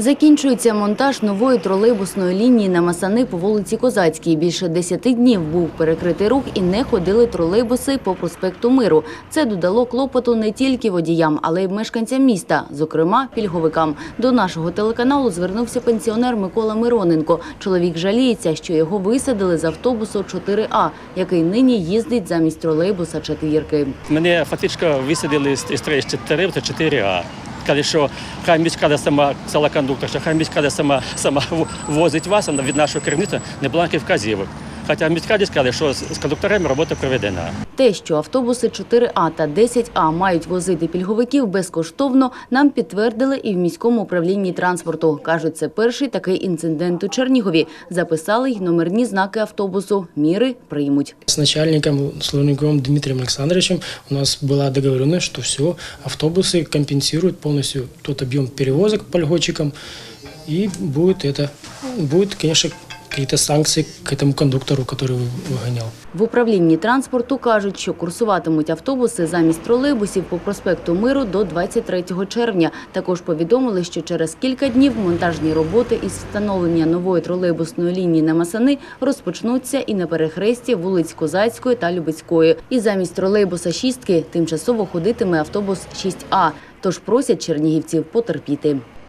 Закінчується монтаж нової тролейбусної лінії на Масани по вулиці Козацькій. Більше 10 днів був перекритий рух і не ходили тролейбуси по проспекту Миру. Це додало клопоту не тільки водіям, але й мешканцям міста, зокрема пільговикам. До нашого телеканалу звернувся пенсіонер Микола Мироненко. Чоловік жаліється, що його висадили з автобусу 4А, який нині їздить замість тролейбуса четвірки. Мене фактично висадили з з 4 4А. Сказали, що хай міськрада сама села кондуктор, що хай міськрада сама сама возить вас, від нашого керівництва не бланків вказівок. Хоча в міськраді сказали, що з з кондукторами робота проведена. Те, що автобуси 4А та 10А мають возити пільговиків безкоштовно, нам підтвердили і в міському управлінні транспорту. Кажуть, це перший такий інцидент у Чернігові. Записали й номерні знаки автобусу. Міри приймуть. С начальником Слониковым Дмитрием Александровичем у нас была договоренность, что все, автобусы компенсируют полностью тот объем перевозок по льготчикам, и будет это, будет, конечно, какие-то санкции к этому кондуктору, который выгонял. В управлінні транспорту кажуть, що курсуватимуть автобуси замість тролейбусів по проспекту Миру до 23 червня. Також повідомили, що через кілька днів монтажні роботи із встановлення нової тролейбусної лінії на Масани розпочнуться і на перехресті вулиць Козацької та Любецької. І замість тролейбуса шістки тимчасово ходитиме автобус 6А. Тож просять чернігівців потерпіти.